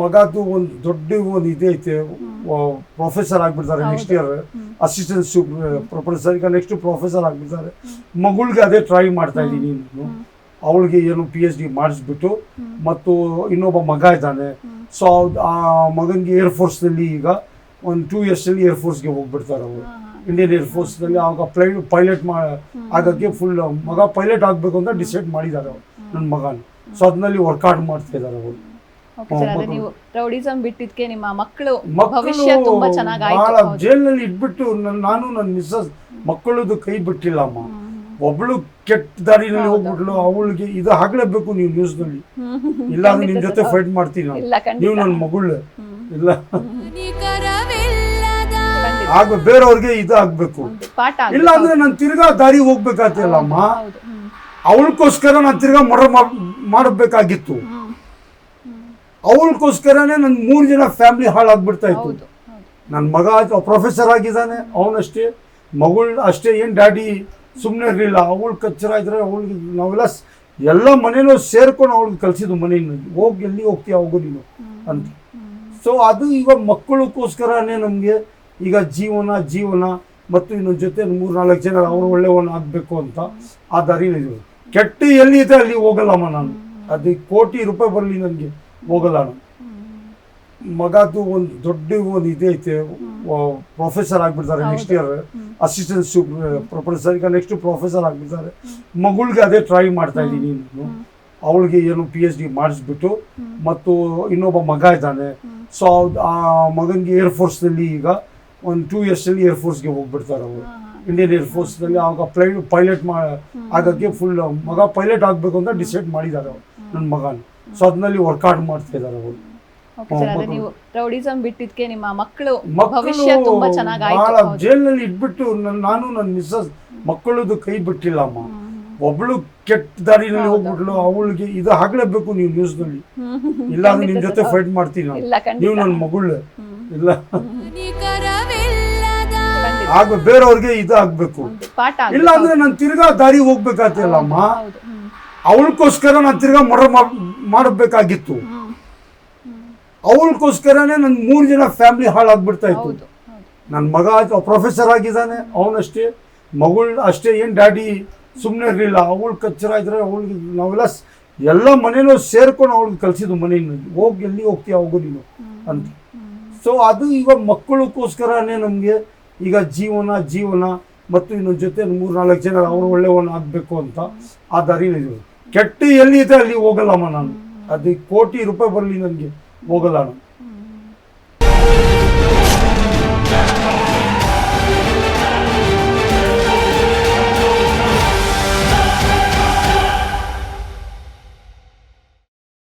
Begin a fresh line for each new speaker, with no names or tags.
ಮಗದು ಒಂದು ದೊಡ್ಡ ಒಂದು ಇದೈತೆ ಐತೆ ಪ್ರೊಫೆಸರ್ ಆಗ್ಬಿಡ್ತಾರೆ ನೆಕ್ಸ್ಟ್ ಇಯರ್ ಅಸಿಸ್ಟೆಂಟ್ ಪ್ರೊಫೆಸರ್ ಈಗ ನೆಕ್ಸ್ಟ್ ಪ್ರೊಫೆಸರ್ ಆಗ್ಬಿಡ್ತಾರೆ. ಮಗಳಿಗೆ ಅದೇ ಟ್ರೈ ಮಾಡ್ತಾ ಇದ್ದೀನಿ ನಾನು. ಅವಳಿಗೆ ಏನು ಪಿ ಎಚ್ ಡಿ ಮಾಡಿಸ್ಬಿಟ್ಟು ಮತ್ತು ಇನ್ನೊಬ್ಬ ಮಗ ಇದ್ದಾನೆ. ಸೊ ಆ ಮಗನಿಗೆ ಏರ್ ಫೋರ್ಸ್ನಲ್ಲಿ ಈಗ ಒಂದು ಟೂ ಇಯರ್ಸಲ್ಲಿ ಏರ್ ಫೋರ್ಸ್ಗೆ ಹೋಗ್ಬಿಡ್ತಾರೆ ಅವರು. ಇಂಡಿಯನ್ ಏರ್ ಫೋರ್ಸ್ನಲ್ಲಿ ಆವಾಗ ಫ್ಲೈ ಪೈಲಟ್ ಮಾ ಆಗೋಕ್ಕೆ ಫುಲ್ ಮಗ ಪೈಲಟ್ ಆಗಬೇಕು ಅಂತ ಡಿಸೈಡ್ ಮಾಡಿದ್ದಾರೆ ಅವರು ನನ್ನ ಮಗನ. ಸೊ ಅದನ್ನಲ್ಲಿ ವರ್ಕೌಟ್ ಮಾಡ್ತಾ ಇದ್ದಾರೆ ಅವರು.
ಓಕೆ ಸರ್ ಅದೇ ನೀವು ರೌಡಿಸಂ ಬಿಟ್ಟಿದ್ಕೆ ನಿಮ್ಮ ಮಕ್ಕಳು ಭವಿಷ್ಯ ತುಂಬಾ ಚೆನ್ನಾಗಿ.
ಜೈಲಿನಲ್ಲಿ ಇಟ್ಬಿಟ್ಟು ನನ್- ನಾನು ನನ್ನ ಮಿಸ್ಸಸ್ ಮಕ್ಕಳದು ಕೈ ಬಿಟ್ಟಿಲ್ಲಮ್ಮ
ಅಮ್ಮ
ಒಬ್ಳು ಕೆಟ್ಟ ದಾರಿನಲ್ಲಿ. ಹೋಗ್ಬಿಟ್ಲು ಅವಳಿಗೆ ಇದು ಆಗ್ಲೇಬೇಕು ನೀವು
ನ್ಯೂಸ್ನಲ್ಲಿ.
ಇಲ್ಲ ಅಂದ್ರೆ ನಿಮ್ ಜೊತೆ. ಫೈಟ್ ಮಾಡ್ತೀನಿ ನಾನು ನೀವು ನನ್ನ ಮಗಳು ಇಲ್ಲ ಆಗ ಬೇರೆಯವ್ರಿಗೆ ಇದು ಆಗ್ಬೇಕು. ಇಲ್ಲ ಅಂದ್ರೆ ನಾನು ತಿರ್ಗಾ ದಾರಿ ಹೋಗ್ಬೇಕಾಗ್ತಿಲ್ಲ
ಅಮ್ಮ ಹ್ಮ್.
ಅವಳಕ್ಕೋಸ್ಕರ ನಾನು ತಿರ್ಗಾ ಮರ ಮಾಡಬೇಕಾಗಿತ್ತು
ಹ್ಮ್.
ನನ್ನ ನನ್ ಮೂರು ಜನ ಫ್ಯಾಮಿಲಿ ಹಾಳಾಗ್ಬಿಡ್ತಾ ಇತ್ತು. ನನ್ನ ಮಗ ಪ್ರೊಫೆಸರ್ ಆಗಿದ್ದಾನೆ ಅವನಷ್ಟೇ. ಮಗಳು ಅಷ್ಟೇ ಏನು ಡ್ಯಾಡಿ ಸುಮ್ಮನೆ ಇರಲಿಲ್ಲ. ಅವಳು ಕಚ್ಚರ ಇದ್ರೆ ಅವಳಿಗೆ ನಾವೆಲ್ಲ ಎಲ್ಲ ಮನೇಲೂ ಸೇರ್ಕೊಂಡು ಅವಳಿಗೆ ಕಲಿಸಿದ್ದು ಮನೆಯಲ್ಲಿ ಹೋಗಿ ಎಲ್ಲಿ ಹೋಗ್ತೀಯ ಹೋಗು ನೀನು ಅಂತ. ಸೊ ಅದು ಈಗ ಮಕ್ಕಳಕ್ಕೋಸ್ಕರನೇ ನಮಗೆ ಈಗ ಜೀವನ ಜೀವನ ಮತ್ತು ಇನ್ನೊಂದು ಜೊತೆ ಮೂರು ನಾಲ್ಕು ಜನ ಅವನು ಒಳ್ಳೆಯವನು ಆಗಬೇಕು ಅಂತ ಆ ದಾರಿ ಕೆಟ್ಟ ಎಲ್ಲಿ ಇದೆ ಅಲ್ಲಿ ಹೋಗಲ್ಲಮ್ಮ ನಾನು. ಅದಕ್ಕೆ ಕೋಟಿ ರೂಪಾಯಿ ಬರಲಿ ನನಗೆ. ಹೋಗಲ್ಲ ಮಗದು ಒಂದು ದೊಡ್ಡ ಒಂದು ಇದೆ ಐತೆ. ಪ್ರೊಫೆಸರ್ ಆಗ್ಬಿಡ್ತಾರೆ ನೆಕ್ಸ್ಟ್ ಇಯರ್ ಅಸಿಸ್ಟೆಂಟ್ ಪ್ರೊಫೆಸರ್ ಈಗ ನೆಕ್ಸ್ಟ್ ಪ್ರೊಫೆಸರ್ ಆಗ್ಬಿಡ್ತಾರೆ. ಮಗಳಿಗೆ ಅದೇ ಟ್ರೈ ಮಾಡ್ತಾ ಇದ್ದೀನಿ ನಾನು. ಅವಳಿಗೆ ಏನು ಪಿ ಎಚ್ ಡಿ ಮಾಡಿಸ್ಬಿಟ್ಟು ಮತ್ತು ಇನ್ನೊಬ್ಬ ಮಗ ಇದ್ದಾನೆ. ಸೊ ಆ ಮಗನಿಗೆ ಏರ್ ಫೋರ್ಸ್ನಲ್ಲಿ ಈಗ ಒಂದು ಟೂ ಇಯರ್ಸಲ್ಲಿ ಏರ್ ಫೋರ್ಸ್ಗೆ ಹೋಗ್ಬಿಡ್ತಾರೆ ಅವರು. ಇಂಡಿಯನ್ ಏರ್ ಫೋರ್ಸ್ನಲ್ಲಿ ಆವಾಗ ಪ್ಲೈ ಪೈಲಟ್ ಮಾ ಆಗೋಕ್ಕೆ ಫುಲ್ ಮಗ ಪೈಲಟ್ ಆಗಬೇಕು ಅಂತ ಡಿಸೈಡ್ ಮಾಡಿದ್ದಾರೆ ಅವರು ನನ್ನ ಮಗನ. ಸೊ ಅದನ್ನಲ್ಲಿ ವರ್ಕೌಟ್ ಮಾಡ್ತಾ ಇದ್ದಾರೆ ಅವರು.
ಓಕೆ ಸರ್ ಅದೇ ನೀವು ರೌಡಿಸಂ ಬಿಟ್ಟಿದ್ಕೆ ನಿಮ್ಮ ಮಕ್ಕಳು ಭವಿಷ್ಯ ತುಂಬಾ ಚೆನ್ನಾಗಿ ಆಯ್ತು
ಬಹಳ ಜೈಲಿನಲ್ಲಿ ಇಟ್ಬಿಟ್ಟು ನನ್- ನಾನು ನನ್ನ ಮಿಸ್ಸಸ್ ಮಕ್ಕಳದು ಕೈ ಬಿಟ್ಟಿಲ್ಲಮ್ಮ. ಒಬ್ಳು ಕೆಟ್ಟ ದಾರಿನಲ್ಲಿ. ಹೋಗ್ಬಿಟ್ಲು ಅವಳಿಗೆ ಇದು ಆಗ್ಲೇಬೇಕು ನೀವು ನ್ಯೂಸ್ನಲ್ಲಿ.
ಹ್ಮ್, ಹ್ಮ್, ಹ್ಮ್.
ಇಲ್ಲ ಅಂದ್ರೆ ನಿಮ್ ಜೊತೆ ಫೈಟ್ ಮಾಡ್ತೀನಿ ನಾನು.
ಇಲ್ಲ ಖಂಡಿತ.
ನೀವು ನನ್ನ ಮಗಳು.
ಹ್ಮ್.
ಇಲ್ಲ.
ಖಂಡಿತ.
ಆಗ ಬೇರೆಯವ್ರಿಗೆ ಇದು ಆಗ್ಬೇಕು.
ಒಂದು ಪಾಠ.
ಇಲ್ಲ ಅಂದ್ರೆ ನಾನು ತಿರ್ಗಾ ದಾರಿ ಹೋಗ್ಬೇಕಾತಿಲ್ಲಮ್ಮ
ಹೌದು. ಹ್ಮ್.
ಅವಳಕ್ಕೋಸ್ಕರ ನಾನು ತಿರ್ಗಾ ಮರ ಮಾಡಬೇಕಾಗಿತ್ತು. ಅವಳಕ್ಕೋಸ್ಕರನೇ ನನ್ನ ಮೂರು ಜನ ಫ್ಯಾಮಿಲಿ ಹಾಳಾಗ್ಬಿಡ್ತಾ ಇತ್ತು. ನನ್ನ ಮಗ ಪ್ರೊಫೆಸರ್ ಆಗಿದ್ದಾನೆ ಅವನಷ್ಟೇ. ಮಗಳು ಅಷ್ಟೇ ಏನು ಡ್ಯಾಡಿ ಸುಮ್ಮನೆ ಇರಲಿಲ್ಲ. ಅವಳು ಕಚ್ಚರ ಇದ್ರೆ ಅವಳಿಗೆ ನಾವೆಲ್ಲ ಎಲ್ಲ ಮನೇಲೂ ಸೇರ್ಕೊಂಡು ಅವಳಿಗೆ ಕಲಿಸಿದ್ದು ಮನೆಯಲ್ಲಿ ಹೋಗಿ ಎಲ್ಲಿ ಹೋಗ್ತೀಯ ಹೋಗು ನೀನು ಅಂತ. ಸೊ ಅದು ಇವಾಗ ಮಕ್ಕಳಕ್ಕೋಸ್ಕರನೇ ನಮಗೆ ಈಗ ಜೀವನ ಜೀವನ ಮತ್ತು ಇನ್ನೊಂದು ಜೊತೆ ಮೂರು ನಾಲ್ಕು ಜನ ಅವನು ಒಳ್ಳೆಯವನು ಆಗಬೇಕು ಅಂತ ಆ ದಾರಿಲಿದೆ ಕೆಟ್ಟ ಎಲ್ಲಿ ಇದೆ ಅಲ್ಲಿ ಹೋಗಲ್ಲಮ್ಮ ನಾನು. ಅದು ಕೋಟಿ ರೂಪಾಯಿ ಬರಲಿ ನನಗೆ. ಹೋಗಲ್ಲ ನಾನು.